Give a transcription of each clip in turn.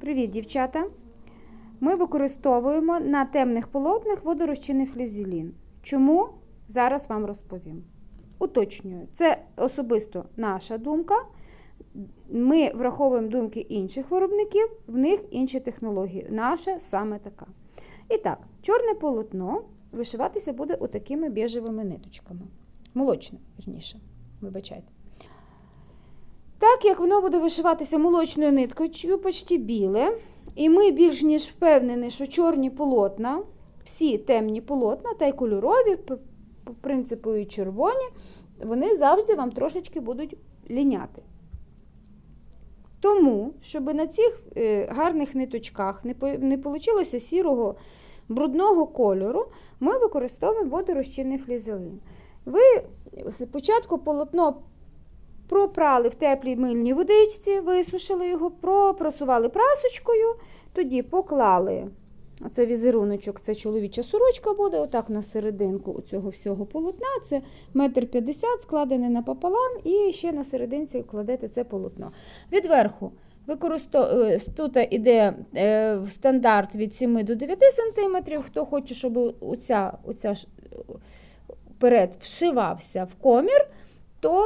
Привіт, дівчата! Ми використовуємо на темних полотнах водорозчинний флізелін. Чому? Зараз вам розповім. Уточнюю, це особисто наша думка. Ми враховуємо думки інших виробників, в них інші технології. Наша саме така. І так, чорне полотно вишиватися буде отакими біжевими ниточками. Молочне, вірніше, вибачайте. Так як воно буде вишиватися молочною ниткою, почти біле, і ми більш ніж впевнені, що чорні полотна, всі темні полотна, та й кольорові, по принципу і червоні, вони завжди вам трошечки будуть ліняти. Тому, щоб на цих е, гарних ниточках не вийшло сірого брудного кольору, ми використовуємо водорозчинний флізелин. Ви спочатку полотно пропрали в теплій мильній водичці, висушили його, пропрасували прасочкою, тоді поклали оце візеруночок, це чоловіча сорочка буде, отак на серединку цього всього полотна. Це метр п'ятдесят складене напополам, і ще на серединці кладете це полотно. Відверху використов... е, Тут іде е, в стандарт від 7 до 9 см. Хто хоче, щоб оця, оця е, перед вшивався в комір, то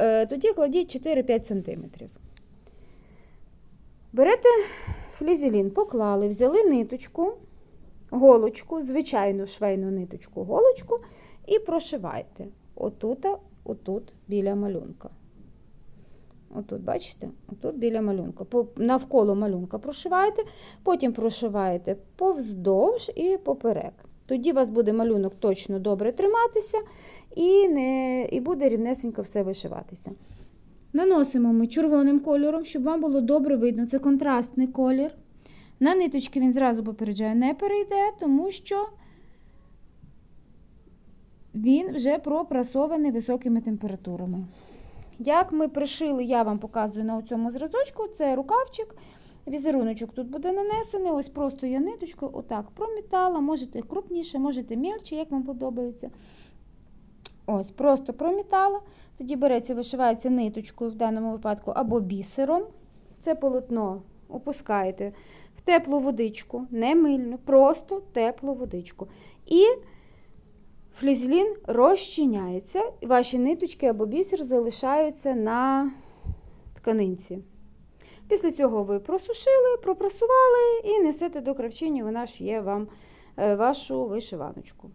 е, тоді кладіть 4-5 см. Берете флізелін, поклали, взяли ниточку, голочку, звичайну швейну ниточку, голочку і прошивайте. Отут, отут біля малюнка. Отут, бачите? Отут біля малюнка. Навколо малюнка прошиваєте, потім прошиваєте повздовж і поперек. Тоді у вас буде малюнок точно добре триматися і, не, і буде рівнесенько все вишиватися. Наносимо ми червоним кольором, щоб вам було добре видно. Це контрастний колір. На ниточки він зразу попереджає, не перейде, тому що він вже пропрасований високими температурами. Як ми пришили, я вам показую на цьому зразочку, це рукавчик. Візеруночок тут буде нанесений. Ось просто я ниточкою отак промітала. Можете крупніше, можете мельче, як вам подобається. Ось, просто промітала. Тоді береться, вишивається ниточкою в даному випадку або бісером. Це полотно опускаєте в теплу водичку, не мильну, просто теплу водичку. І флізелін розчиняється, і ваші ниточки або бісер залишаються на тканинці. Після цього ви просушили, пропрасували і несете до кравчині, вона ж є вам е, вашу вишиваночку.